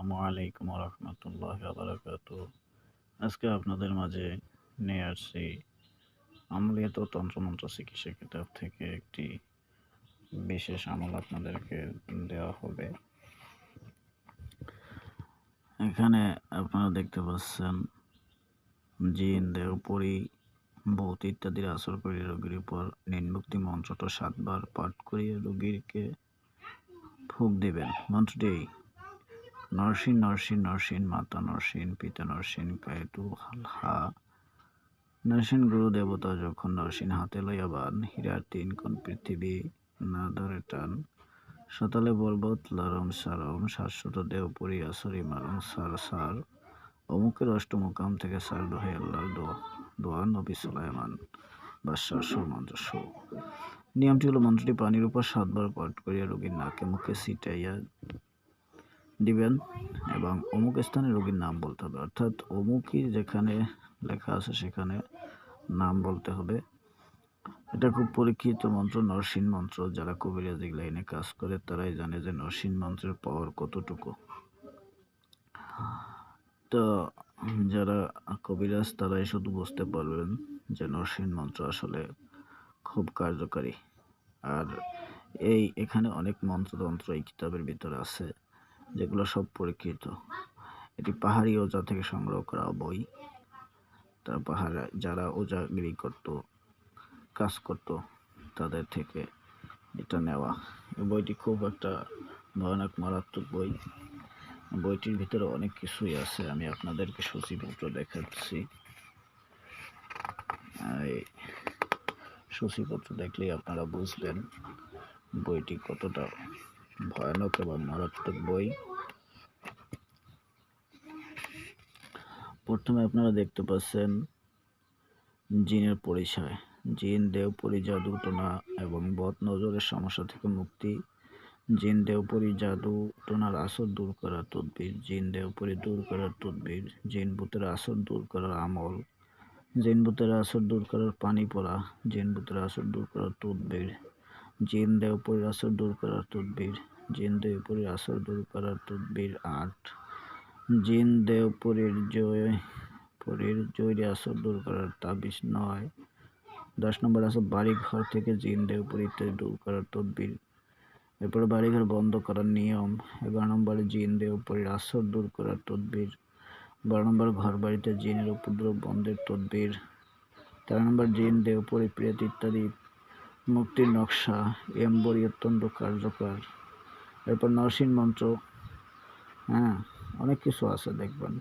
আসসালামু আলাইকুম রহমতুল্লাহ বারাকাত আজকে আপনাদের মাঝে নিয়ে আসছি আমলিয়াত তন্ত্রমন্ত্র চিকিৎসা কিতাব থেকে একটি বিশেষ আমল আপনাদেরকে দেওয়া হবে। এখানে আপনারা দেখতে পাচ্ছেন জিন দেহপরি ভূত ইত্যাদির আসর করে রোগীর উপর নিম্নোক্তি মন্ত্রটা সাতবার পাঠ করিয়ে রোগীকে ফুক দিবেন। মন্ত্রটি নরসিন নরসিন নরসিন মাতা নরসিন পিতা নরসিন কায়তু হা নরসিন গুরু, দেবতা যখন নরসিন হাতে লইয়া বান হীরার তিন কোন পৃথিবী, না ধরে টান। সতালে বলবত লরম, সারম, শাশ্বত দেও পুরি, আসরি, মারম, সার সার। অমুকের অষ্টমুকাম থেকে সার দোহে আল্লাহর দোয়া, নবী সুলাইমান নিয়মটি হলো, মন্ত্রটি পানির উপর সাতবার পাঠ করিয়া রোগীর নাকে মুখে ছিটাইয়া দিবেন এবং অমুক স্থানে রোগীর নাম বলতে হবে। অর্থাৎ অমুকই যেখানে লেখা আছে সেখানে নাম বলতে হবে। এটা খুব পরীক্ষিত মন্ত্র নরসিন মন্ত্র। যারা কবিরাজি লাইনে কাজ করে, তারাই জানে যে নরসিন মন্ত্রের পাওয়ার কতটুকু। তো যারা কবিরাজ তারাই শুধু বুঝতে পারবেন যে নরসিন মন্ত্র আসলে খুব কার্যকারী। আর এই এখানে অনেক মন্ত্রতন্ত্র এই কিতাবের ভিতরে আছে। যেগুলো সব পরীক্ষিত। এটি পাহাড়ি ওজা থেকে সংগ্রহ করা বই। তার পাহাড়ে যারা ওজাগিরি করত, কাজ করত, তাদের থেকে এটা নেওয়া। এই বইটি খুব একটা ভয়ানক, মারাত্মক বই। বইটির ভিতরে অনেক কিছুই আছে, আমি আপনাদেরকে সূচিপত্র দেখাচ্ছি। এই সূচিপত্র দেখলেই আপনারা বুঝবেন বইটি কতটা ভয়ানক এবং মারাত্মক বই। প্রথমে আপনারা দেখতে পাচ্ছেন জিনের পরিচয়। জিন দেওপরি জাদু টোনা এবং বদ নজরের সমস্যা থেকে মুক্তি। জিন দেওপরি জাদু টোনার আসর দূর করার তদবির। জিন দেওপরি দূর করার তদবির। জিন ভূতের আসর দূর করার আমল। জিন ভূতের আসর দূর করার পানি পড়া। জিন ভূতের আসর দূর করার তদবির। জিন দেওপরির আসর দূর করার তদবির। জিন দেওপরির আসর দূর করার তদবির আট। জিন দেওপরির জয় পরির জয়রে আসর দূর করার তাবিজ নয়। দশ নম্বর আছে বাড়ি ঘর থেকে জিন দেওপরি ইত্যাদি দূর করার তদবির। এরপরে বাড়িঘর বন্ধ করার নিয়ম। এগারো নম্বরে জিন দেওপরির আসর দূর করার তদবির। বারো নম্বর ঘর বাড়িতে জিনের উপদ্রব বন্ধের তদবির। তেরো নম্বর জিন দেওপরি প্রেত ইত্যাদি মুক্তির নকশা। এম্বরি অত্যন্ত কার্যকর। এরপর নরসিং মন্ত্র হ্যাঁ অনেক কিছু আছে দেখবেন।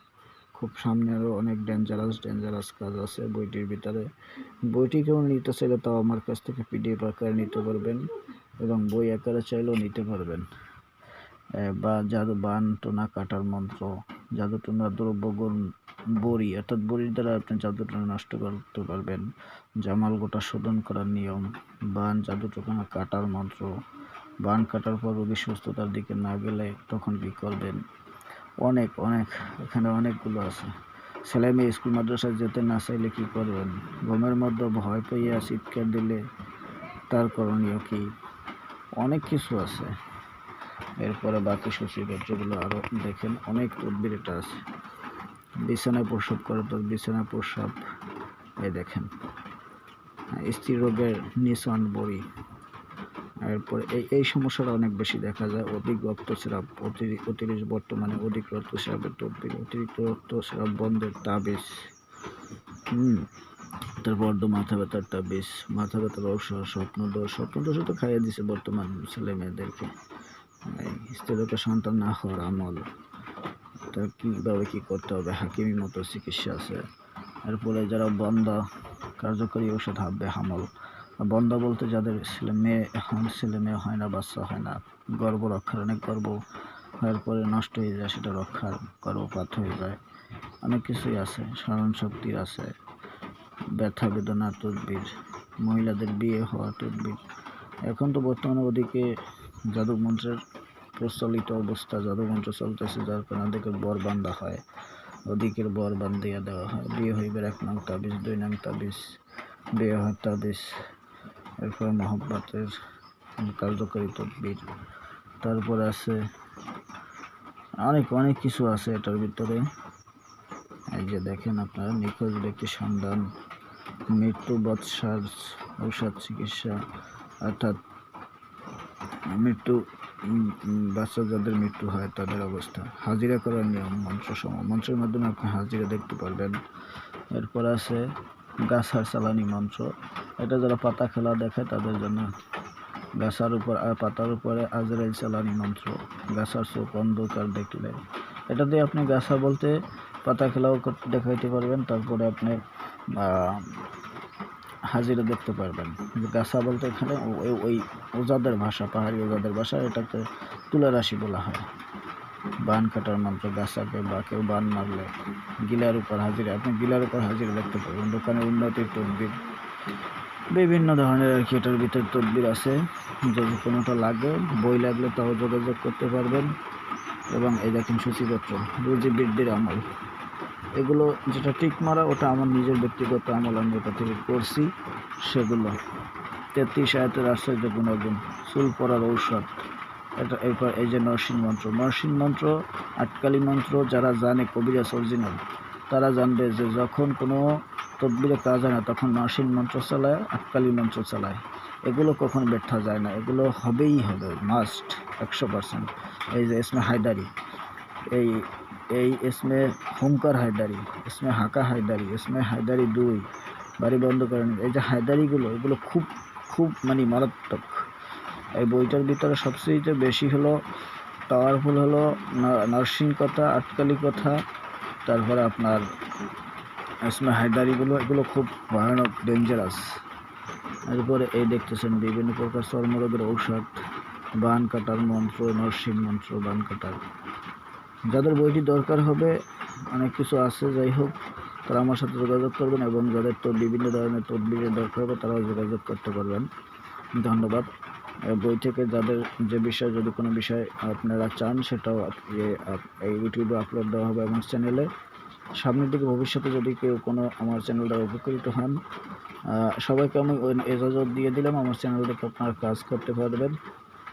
খুব সামনে আরও অনেক ডেঞ্জারাস ডেঞ্জারাস কাজ আছে বইটির ভিতরে। বইটি কেউ নিতে চাইলে তাও আমার কাছ থেকে পিডিএফ আকারে নিতে পারবেন এবং বই আকারে চাইলেও নিতে পারবেন। বা জাদু, বান, টোনা কাটার মন্ত্র, জাদু, টোনা দ্রব্যগুণ বড়ি, অর্থাৎ বড়ির দ্বারা আপনি জাদু, টোনা নষ্ট করতে পারবেন। জামাল গোটা শোধন করার নিয়ম, বান, জাদু, টোনা কাটার মন্ত্র বান কাটার পর রোগী সুস্থতার দিকে না গেলে তখন কী করবেন? অনেক অনেক, এখানে অনেকগুলো আছে। ছেলে মেয়ে স্কুল মাদ্রাসায় যেতে না চাইলে কী করবেন? ঘুমের মধ্যে ভয় পাইয়া চিৎকার দিলে তার করণীয় কী? অনেক কিছু আছে। এরপরে বাকি সূচিপত্রগুলো আরও দেখেন, অনেক তদবির এটা আছে। বিছানায় প্রসব করে তো বিছানায় প্রসব এ দেখেন। স্ত্রী রোগের নিশন বড়ি। এরপর এই এই সমস্যাটা অনেক বেশি দেখা যায়। অধিক রক্তস্রাব অতিরিক্ত অতিরিক্ত বর্তমানে অধিক রক্তস্রাবের তদবির অতিরিক্ত রক্তস্রাব বন্ধের তাবিজ। হুম তারপর তো মাথা ব্যথার তাবিজ। মাথা ব্যথার ঔষধ স্বপ্ন দোষ, স্বপ্ন দোষও তো খাইয়ে দিছে বর্তমান ছেলে মেয়েদেরকে। স্ত্রীকে সন্তান না হওয়ার আমল। তা কীভাবে কী করতে হবে? হাকিমি মতো চিকিৎসা আছে। এরপরে যারা বন্ধা, কার্যকরী ওষুধ হাববে হামল। বন্ধা বলতে যাদের ছেলে মেয়ে, এখন ছেলে মেয়ে হয় না, বাচ্চা হয় না, গর্ব রক্ষার অনেক গর্ব হওয়ার পরে নষ্ট হয়ে যায়, সেটা রক্ষার গর্ভপাত হয়ে যায়। অনেক কিছুই আছে, স্মরণ শক্তির আছে, ব্যথা বেদনা, তদবির, মহিলাদের বিয়ে হওয়া, তদবির। এখন তো বর্তমানে ওদিকে জাদু মন্ত্রের প্রচলিত অবস্থা জাদু মন্ত্র চলতেছে, যার কারণে ওদিকে বর বান্ধা হয়, ওদিকের বর বান্ধিয়া দেওয়া হয়। বিয়ে হইবে এক নং তাবিজ, দুই নং তাবিজ, বিয়ে হয় তাবিজ। এরপরে মহব্বতের কার্যকরী তদবির। তারপর আছে অনেক অনেক কিছু আছে এটার ভিতরে। এই যে দেখেন আপনারা, নিখোঁজ ব্যক্তি সন্ধান, মৃত্যু বৎসার ঔষধ চিকিৎসা, অর্থাৎ মৃত্যু বাচ্চা যাদের মৃত্যু হয় তাদের অবস্থা। হাজিরা করার নিয়ম সম মন্ত্রের মাধ্যমে আপনি হাজিরা দেখতে পারবেন। এরপর আছে গাছার চালানি মন্ত্র এটা যারা পাতা খেলা দেখে, তাদের জন্য গাছার উপর আর পাতার উপরে আজরাইল চালানি মন্ত্র, গাছার চোখ অন্ধকার দেখলে। এটা দিয়ে আপনি গাছা বলতে পাতা খেলাও দেখাইতে পারবেন, তারপরে আপনি হাজিরা দেখতে পারবেন। যে গাছা বলতে এখানে ওই- ওজাদের ভাষা, পাহাড়ি ওজাদের ভাষা, এটাকে তুলা রাশি বলা হয়। বান কাটার মন্ত্র, গাছাকে বা কেউ বান মারলে গিলার উপর হাজিরা, আপনি গিলার উপর হাজিরা দেখতে পারবেন। দোকানে উন্নতির তদবির। বিভিন্ন ধরনের আর কি এটার ভিতর তদবির আছে। যদি কোনোটা লাগে, বই লাগলে তাও যোগাযোগ করতে পারবেন। এবং এই দেখেন সূচিপত্র রুজি বৃদ্ধির আমল। এগুলো যেটা টিক মারা, ওটা আমার নিজের ব্যক্তিগত আমল, আমি ওটা থেকে করছি। সেগুলো তেত্রিশ আয়তের আশ্চর্য গুণাগুণ চুল পড়ার ঔষধ। এটা এরপর এই যে নরসিং মন্ত্র নরসিং মন্ত্র, আটকালি মন্ত্র, যারা জানে কবিরাজ অরিজিনাল তারা জানবে যে যখন কোনো তদবিরে কাজ হয় না, তখন নরসিং মন্ত্র চালায় আটকালি মন্ত্র চালায় এগুলো কখন ব্যর্থ যায় না, এগুলো হবেই হবে মাস্ট একশো পার্সেন্ট এই যে এসমে হায়দারি, এই এই এসমে হুমকার হায়দারি এসমে হাকা হায়দারি এসমে হায়দারি দুই, বাড়ি বন্ধ করেন এই যে হায়দারিগুলো, এগুলো খুব খুব মানে মারাত্মক। এই বইটার ভিতরে সবচেয়ে বেশি হলো পাওয়ারফুল হলো নার্সিং কথা আটকালি কথা, তারপরে আপনার এসমে হায়দারিগুলো এগুলো খুব ভয়ানক ডেঞ্জারাস এরপরে এই দেখতেছেন বিভিন্ন প্রকার চর্মরোগের ঔষধ, বান কাটার মন্ত্র, নরসিং মন্ত্র, বান কাটার। যাদের বইটি দরকার হবে, অনেক কিছু আছে, যাই হোক, তারা আমার সাথে যোগাযোগ করবেন এবং যাদের তো বিভিন্ন ধরনের তদবিরের দরকার হবে, তারাও যোগাযোগ করতে পারবেন। ধন্যবাদ। বই থেকে যাদের যে বিষয়, যদি কোনো বিষয় আপনারা চান, সেটাও এই ইউটিউবে আপলোড দেওয়া হবে এবং চ্যানেলে। সামনের দিকে ভবিষ্যতে যদি কেউ কোনো আমার চ্যানেলটা উপকৃত হন সবাইকে আমি এজাজত দিয়ে দিলাম। আমার চ্যানেল থেকে আপনারা কাজ করতে পারবেন,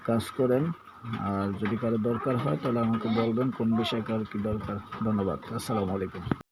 কাজ করেন। আর যদি কারও দরকার হয় তাহলে আমাকে বলবেন, কোন বিষয়ে কার কী দরকার। ধন্যবাদ। আসসালামু আলাইকুম।